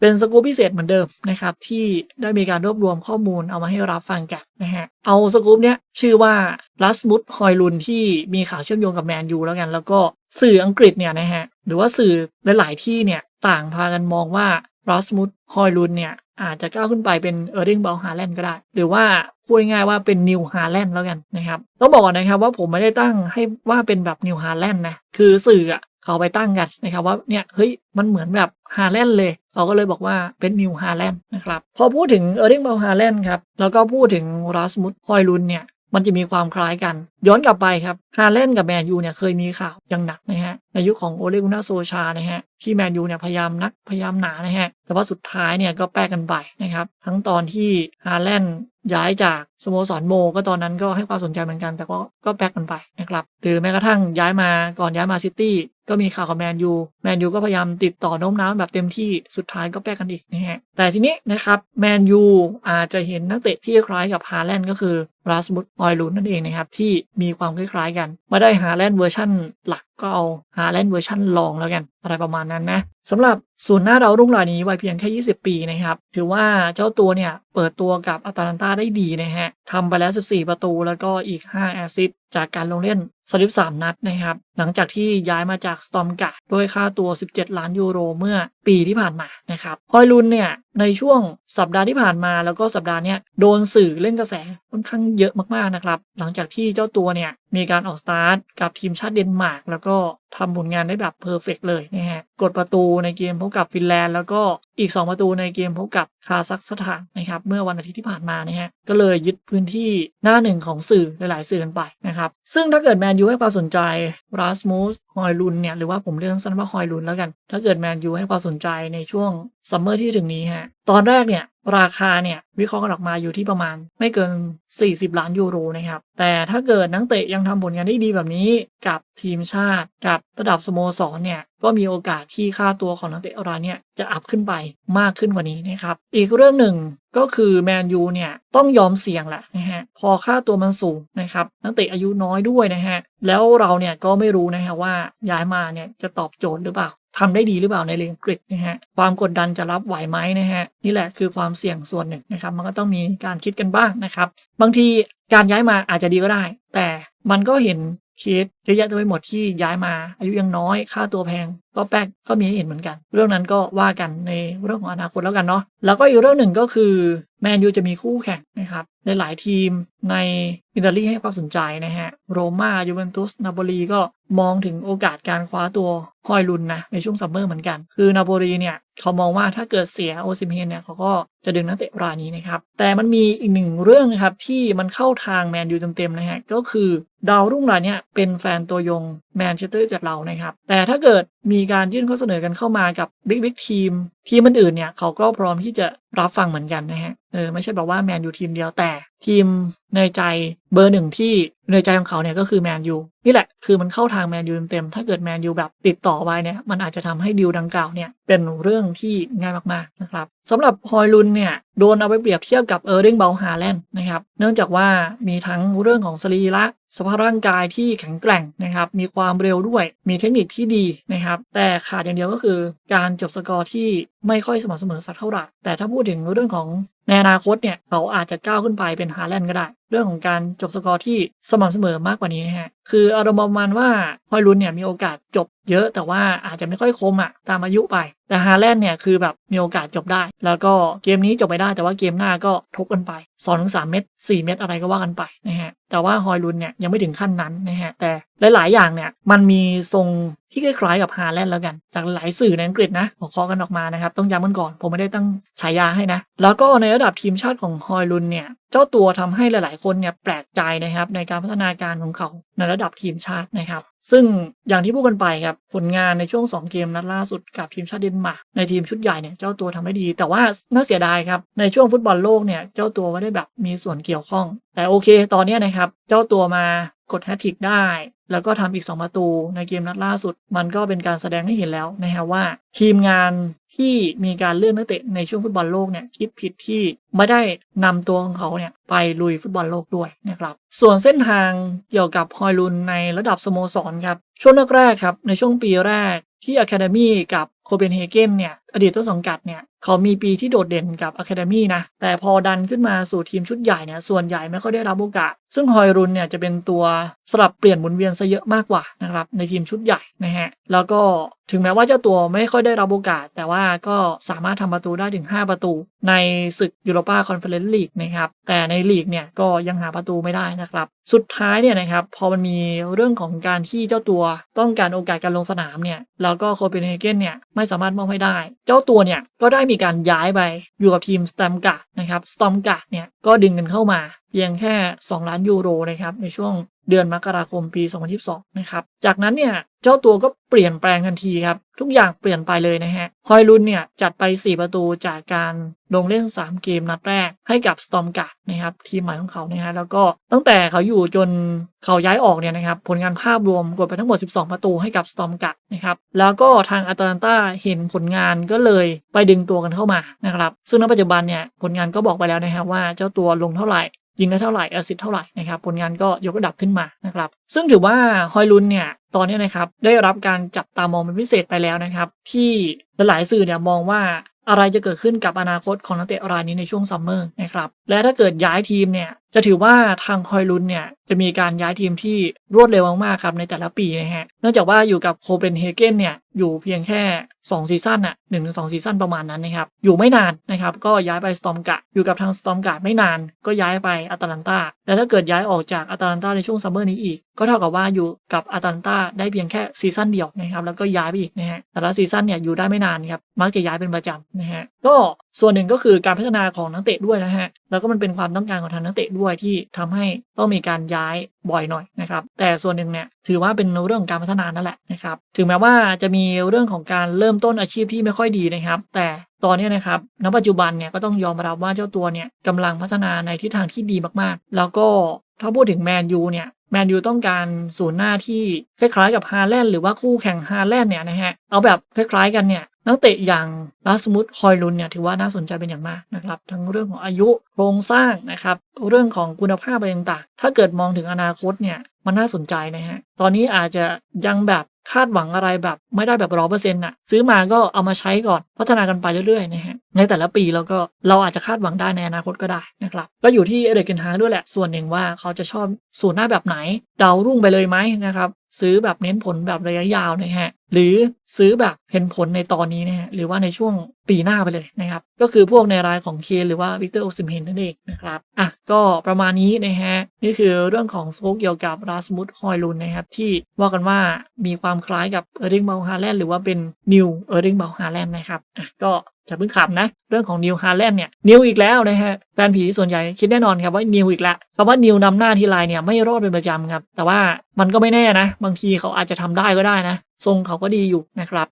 เป็นสกู๊ปพิเศษเหมือนเดิมนะครับที่ได้มีการรวบรวมข้อมูลเอามาให้รับฟังกันนะฮะเอาสกู๊ปเนี้ยชื่อว่าลัสมุดฮอยลุนที่มีข่าวเชื่อมโยงกับแมนยูแล้วกัน แล้วก็สื่ออังกฤษเนี่ยนะฮะหรือว่าสื่อหลาย ๆ ที่เนี่ยต่างพากันมองว่าลัสมุดฮอยลุนเนี่ยอาจจะก้าวขึ้นไปเป็นเออร์ดิงเบลฮาแลนด์ก็ได้ หรือว่าพูดง่ายๆว่าเป็นนิวฮาแลนด์แล้วกันนะครับต้องบอกนนะครับว่าผมไม่ได้ตั้งให้ว่าเป็นแบบนิวฮาแลนด์นะคือสื่ออะ เขาไปตั้งกันนะครับว่าเนี่ยเฮ้ยมันเหมือนแบบฮาแลนด์เลย เขาก็เลยบอกว่าเป็นนิวฮาแลนด์นะครับพอพูดถึงเออร์ดิงเบลฮาแลนด์ครับแล้วก็พูดถึงรัสมุดฮอยลุนเนี่ยมันจะมีความคล้ายกัน ย้อนกลับไปครับฮาแลนด์กับแมนยูเนี่ยเคยมีข่าวอย่างหนักนะฮะในยุคของโอเลกุนาโซชานะฮะที่แมนยูเนี่ยพยายามนักพยายามหนานะฮะแต่ว่าสุดท้ายเนี่ยก็แปกกันไปนะครับทั้งตอนที่ฮาแลนด์ย้ายจากสโมสรโม ก็ตอนนั้นก็ให้ความสนใจเหมือนกัน แต่ก็ก็แปกกันไปนะครับหรือแม้กระทั่งย้ายมาก่อนย้ายมาซิตี้ ก็มีข่าวกับแมนยูแมนยูก็พยายามติดต่อโน้มน้าวแบบเต็มที่สุดท้ายก็แป้กันอีกนะฮะแต่ทีนี้นะครับแมนยูอาจจะเห็นนักเตะที่คล้ายกับฮาแลนด์ก็คือรัสมุดออยลุนนั่นเองนะครับ ที่มีความคล้ายๆกันไม่ได้ฮาแลนด์เวอร์ชันหลักก็เอาฮาแลนด์เวอร์ชันลองแล้วกันอะไรประมาณนั้นนะสำหรับศูนหน้าดาวรุ่งรายนี้วัยเพียงแค่ 20 ปีนะครับ ถือว่าเจ้าตัวเนี่ย เปิดตัวกับอัตแลนตาได้ดีนะฮะทำไปแล้ว 14 ประตูแล้วก็อีก 5 แอซิสจากการลงเล่น 33 นัดนะครับ หลังจากที่ย้ายมาจากสตอมกาด้วยค่าตัว 17 ล้านยูโรเมื่อปีที่ผ่านมานะครับฮอยลุนเนี่ยในช่วงสัปดาห์ที่ผ่านมาแล้วก็สัปดาห์นี้โดนสื่อเล่นกระแสค่อนข้างเยอะมากๆนะครับ หลังจากที่เจ้าตัวเนี่ย มีการออกสตาร์ทกับทีมชาติเดนมาร์กแล้วก็ทำผลงานได้แบบเพอร์เฟกเลยนะฮะ กดประตูในเกมพบกับฟินแลนด์ แล้วก็อีก 2 ประตูในเกมพบกับคาซัคสถานนะครับ เมื่อวันอาทิตย์ที่ผ่านมานะฮะ ก็เลยยึดพื้นที่หน้าหนึ่งของสื่อหลายๆ สื่อกันไปนะครับ ซึ่งถ้าเกิดแมนยูให้ความสนใจรัสมูสฮอยลุนเนี่ย หรือว่าผมเรียกสั้นว่าฮอยลุนแล้วกัน ถ้าเกิดแมนยูให้ความสนใจในช่วงซัมเมอร์ที่ถึงนี้ฮะ ตอนแรกเนี่ยราคาเนี่ยวิเคราะห์กันออกมาอยู่ที่ประมาณไม่เกิน 40 ล้านยูโรนะครับแต่ถ้าเกิดนักเตะยังทำผลงานได้ดีแบบนี้กับทีมชาติ กับระดับสโมสรเนี่ยก็มีโอกาสที่ค่าตัวของนักเตะรายเนี่ยจะอัพขึ้นไปมากขึ้นกว่านี้นะครับอีกเรื่องหนึ่งก็คือแมนยูเนี่ยต้องยอมเสี่ยงแหละนะฮะพอค่าตัวมันสูงนะครับนักเตะอายุน้อยด้วยนะฮะแล้วเราเนี่ยก็ไม่รู้นะฮะว่าย้ายมาเนี่ยจะตอบโจทย์หรือเปล่า ทำได้ดีหรือเปล่าในเรื่องกริดนะฮะความกดดันจะรับไหวไหมนะฮะนี่แหละคือความเสี่ยงส่วนหนึ่งนะครับ มันก็ต้องมีการคิดกันบ้างนะครับ บางทีการย้ายมาอาจจะดีก็ได้ แต่มันก็เห็น คสเยอะแยะเต็มไปหมดที่ย้ายมา อายุยังน้อยค่าตัวแพง ก็แป๊กก็มีให้เห็นเหมือนกัน เรื่องนั้นก็ว่ากันในเรื่องของอนาคตแล้วกันเนาะแล้วก็อีกเรื่องหนึ่งก็คือแมนยูจะมีคู่แข่งนะครับในหลายทีมในอิตาลีให้ความสนใจนะฮะโรม่ายูเวนตุสนาโปลีก็มองถึงโอกาสการคว้าตัวฮอยลุนนะในช่วงซัมเมอร์เหมือนกัน คือนาโปลีเนี่ย เขามองว่าถ้าเกิดเสียโอซิมเฮนเนี่ยเขาก็จะดึงนักเตะรายนี้นะครับ แต่มันมีอีกหนึ่งเรื่องนะครับที่มันเข้าทางแมนยูเต็มๆนะฮะก็คือดาวรุ่งรายนี้เป็นแฟนตัวยงแมนเชสเตอร์จากเรานะครับ แต่ถ้าเกิดมีการยื่นข้อเสนอกันเข้ามากับบิ๊กบิ๊กทีมทีมอื่นๆเนี่ยเขาก็พร้อมที่จะรับฟังเหมือนกันนะฮะเออไม่ใช่แบบว่าแมนยูทีมเดียวแต่ทีมในใจเบอร์หนึ่งที่ในใจของเขาเนี่ยก็คือแมนยูนี่แหละคือมันเข้าทางแมนยูเต็มๆถ้าเกิดแมนยูแบบติดต่อไว้เนี่ยมันอาจจะทำให้ดีลดังกล่าวเนี่ยเป็นเรื่องที่ง่ายมากๆนะครับสำหรับฮอยลุนเนี่ยโดนเอาไปเปรียบเทียบกับเออร์ริงเบลฮาแลนด์นะครับเนื่องจากว่ามีทั้งเรื่องของสรีระสภาพร่างกายที่แข็งแกร่งนะครับมีความเร็วด้วยมีเทคนิคที่ดีนะครับแต่ขาดอย่างเดียวก็คือการจบสกอร์ที่ไม่ค่อยสม่ำเสมอสักเท่าไหร่แต่ถ้าพูดถึงเรื่องของ ในอนาคตเนี่ยเขาอาจจะก้าวขึ้นไปเป็นฮาแลนด์ก็ได้ เรื่องของการจบสกอร์ที่สม่ำเสมอมากกว่านี้นะฮะ คืออารมณ์ประมาณว่าฮอยลุนเนี่ยมีโอกาสจบเยอะแต่ว่าอาจจะไม่ค่อยคมอะตามอายุไป แต่ฮาแลนด์เนี่ยคือแบบมีโอกาสจบได้ แล้วก็เกมนี้จบไปได้แต่ว่าเกมหน้าก็ทบกันไป สองถึงสามเม็ดสี่เม็ดอะไรก็ว่ากันไปนะฮะแต่ว่าฮอยลุนเนี่ยยังไม่ถึงขั้นนั้นนะฮะแต่หลาย ๆ อย่างเนี่ยมันมีทรงที่คล้ายๆกับฮาแลนด์แล้วกัน จากหลายสื่อในอังกฤษนะหัวข้อกันออกมานะครับต้องย้ำกันก่อน ผมไม่ได้ตั้งฉายาให้นะ แล้วก็ในระดับทีมชาติของฮอยลุนเนี่ยเจ้าตัวทำให้หลาย ๆ คนเนี่ยแปลกใจนะครับในการพัฒนาการของเขา ในระดับทีมชาตินะครับ ซึ่งอย่างที่พูดกันไปครับผลงานในช่วง 2 เกมนัดล่าสุดกับทีมชาติเดนมาร์กในทีมชุดใหญ่เนี่ยเจ้าตัวทำได้ดี แต่ว่าน่าเสียดายครับในช่วงฟุตบอลโลกเนี่ยเจ้าตัวไม่ได้แบบมีส่วนเกี่ยวข้อง แต่โอเค ตอนนี้นะครับเจ้าตัวมา กดแฮตทริกได้ แล้วก็ทำอีก 2 ประตูในเกมนัดล่าสุด มันก็เป็นการแสดงให้เห็นแล้วนะฮะว่า ทีมงานที่มีการเลื่อนนักเตะในช่วงฟุตบอลโลกเนี่ยคิดผิดที่ไม่ได้นำตัวของเขาเนี่ยไปลุยฟุตบอลโลกด้วยนะครับ ส่วนเส้นทางเกี่ยวกับฮอยลุนในระดับสโมสรครับช่วงแรกๆครับในช่วงปีแรกที่อะคาเดมี่กับโคเปนเฮเกนเนี่ยอดีตต้นสังกัดเนี่ยเขามีปีที่โดดเด่นกับอะคาเดมีนะ แต่พอดันขึ้นมาสู่ทีมชุดใหญ่เนี่ยส่วนใหญ่ไม่ค่อยได้รับโอกาส ซึ่งฮอยรุนเนี่ยจะเป็นตัวสลับเปลี่ยนหมุนเวียนซะเยอะมากกว่านะครับในทีมชุดใหญ่นะฮะแล้วก็ถึงแม้ว่าเจ้าตัวไม่ค่อยได้รับโอกาส แต่ว่าก็สามารถทำประตูได้ถึง 5 ประตู ในศึกยูโรปาคอนเฟอเรนซ์ลีกนะครับแต่ในลีกเนี่ยก็ยังหาประตูไม่ได้นะครับสุดท้ายเนี่ยนะครับพอมันมีเรื่องของการที่เจ้าตัวต้องการโอกาสการลงสนามเนี่ยแล้วก็โคเปนเฮเกนเนี่ยไม่สามารถมอบให้ได้เจ้าตัวเนี่ยก็ได้มีการย้ายไปอยู่กับทีมสตอมกาดนะครับสตอมกาดเนี่ยก็ดึงกันเข้ามาเพียงแค่ 2 ล้านยูโรนะครับในช่วง เดือนมกราคมปี 2022 นะครับ จากนั้นเนี่ยเจ้าตัวก็เปลี่ยนแปลงทันทีครับ ทุกอย่างเปลี่ยนไปเลยนะฮะฮอยลุนเนี่ยจัดไป 4 ประตูจากการลงเล่น 3 เกมนัดแรกให้กับสตอมการ์ดนะครับทีมใหม่ของเขานะฮะแล้วก็ตั้งแต่เขาอยู่จนเขาย้ายออกเนี่ยนะครับผลงานภาพรวมกดไปทั้งหมด 12 ประตูให้กับสตอมการ์ดนะครับแล้วก็ทางอาตแลนตาเห็นผลงานก็เลยไปดึงตัวกันเข้ามานะครับซึ่งณปัจจุบันเนี่ยผลงานก็บอกไปแล้วนะครับว่าเจ้าตัวลงเท่าไหร่ ยิงได้เท่าไหร่แอสซิสเท่าไหร่นะครับผลงานก็ยกระดับขึ้นมานะครับซึ่งถือว่าฮอยลุนเนี่ยตอนนี้นะครับได้รับการจับตามองเป็นพิเศษไปแล้วนะครับที่หลายสื่อเนี่ยมองว่า อะไรจะเกิดขึ้นกับอนาคตของนักเตะรายนี้ในช่วงซัมเมอร์นะครับและถ้าเกิดย้ายทีมเนี่ยจะถือว่าทางฮอยลุนเนี่ยจะมีการย้ายทีมที่รวดเร็วมากๆครับในแต่ละปีนะฮะเนื่องจากว่าอยู่กับโคเปนเฮเกนเนี่ยอยู่เพียงแค่ 2 ซีซั่นอะหนึ่งถึงสองซีซั่นประมาณนั้นนะครับอยู่ไม่นานนะครับก็ย้ายไปสตอมกะอยู่กับทางสตอมกะไม่นาน ก็ย้ายไปอตาลันตาและถ้าเกิดย้ายออกจากอตาลันตาในช่วงซัมเมอร์นี้อีก ก็เท่ากับว่าอยู่กับอตาลันตาได้เพียงแค่ซีซั่นเดียวนะครับแล้วก็ย้ายไปอีกนะฮะแต่ละซีซั่นเนี่ยอยู่ได้ไม่นานครับมักจะย้ายเป็นประจำนะฮะก็ส่วนหนึ่งก็คือการพัฒนาของนักเตะด้วยนะฮะแล้วก็มันเป็นความต้องการของทางนักเตะด้วยที่ทำให้ต้องมีการย้ายบ่อยหน่อยนะครับแต่ส่วนหนึ่งเนี่ยถือว่าเป็นเรื่องของการพัฒนานั่นแหละนะครับถึงแม้ว่าจะมีเรื่องของการเริ่มต้นอาชีพที่ไม่ค่อยดีนะครับ แต่ตอนนี้นะครับณปัจจุบันเนี่ยก็ต้องยอมรับว่าเจ้าตัวเนี่ยกำลังพัฒนาในทิศทางที่ดีมากๆ แล้วก็ถ้าพูดถึงแมนยูเนี่ยแมนยูต้องการศูนย์หน้าที่คล้ายๆกับฮาแลนด์หรือว่าคู่แข่งฮาแลนด์เนี่ยนะฮะเอาแบบคล้ายๆกันเนี่ย นักเตะอย่างลาสมุดฮอยลุนเนี่ยถือว่าน่าสนใจเป็นอย่างมากนะครับ ทั้งเรื่องของอายุโครงสร้างนะครับ เรื่องของคุณภาพอะไรต่างๆ ถ้าเกิดมองถึงอนาคตเนี่ยมันน่าสนใจนะฮะ ตอนนี้อาจจะยังแบบคาดหวังอะไรแบบไม่ได้แบบร้อเปอร์เซ็นต์น่ะซื้อมาก็เอามาใช้ก่อนพัฒนากันไปเรื่อยๆนะฮะในแต่ละปีแล้วก็เราอาจจะคาดหวังได้ในอนาคตก็ได้นะครับก็อยู่ที่เอเดกเกนฮาด้วยแหละส่วนหนึ่งว่าเขาจะชอบสูตรหน้าแบบไหนเดารุ่งไปเลยไหมนะครับ ซื้อแบบเน้นผลแบบระยะยาวนะฮะหรือซื้อแบบเห็นผลในตอนนี้นะฮะหรือว่าในช่วงปีหน้าไปเลยนะครับก็คือพวกในรายของเคนหรือว่าวิกเตอร์โอซิมเฮนนั่นเองนะครับอะก็ประมาณนี้นะฮะนี่คือเรื่องของสโคกเกี่ยวกับราสมุดฮอยลุนนะครับที่ว่ากันว่ามีความคล้ายกับเออร์ริงเบลฮาแลนด์หรือว่าเป็นนิวเออร์ริงเบลฮาแลนด์นะครับอะก็ จะเพิ่งขำนะ เรื่องของนิวฮาแลนด์เนี่ยนิวอีกแล้วนะฮะแฟนผีส่วนใหญ่คิดแน่นอนครับว่านิวอีกละคำว่านิวนำหน้าทีไรเนี่ยไม่รอดเป็นประจำครับ แต่ว่ามันก็ไม่แน่นะ บางทีเขาอาจจะทำได้ก็ได้นะ ทรงเขาก็ดีอยู่นะครับ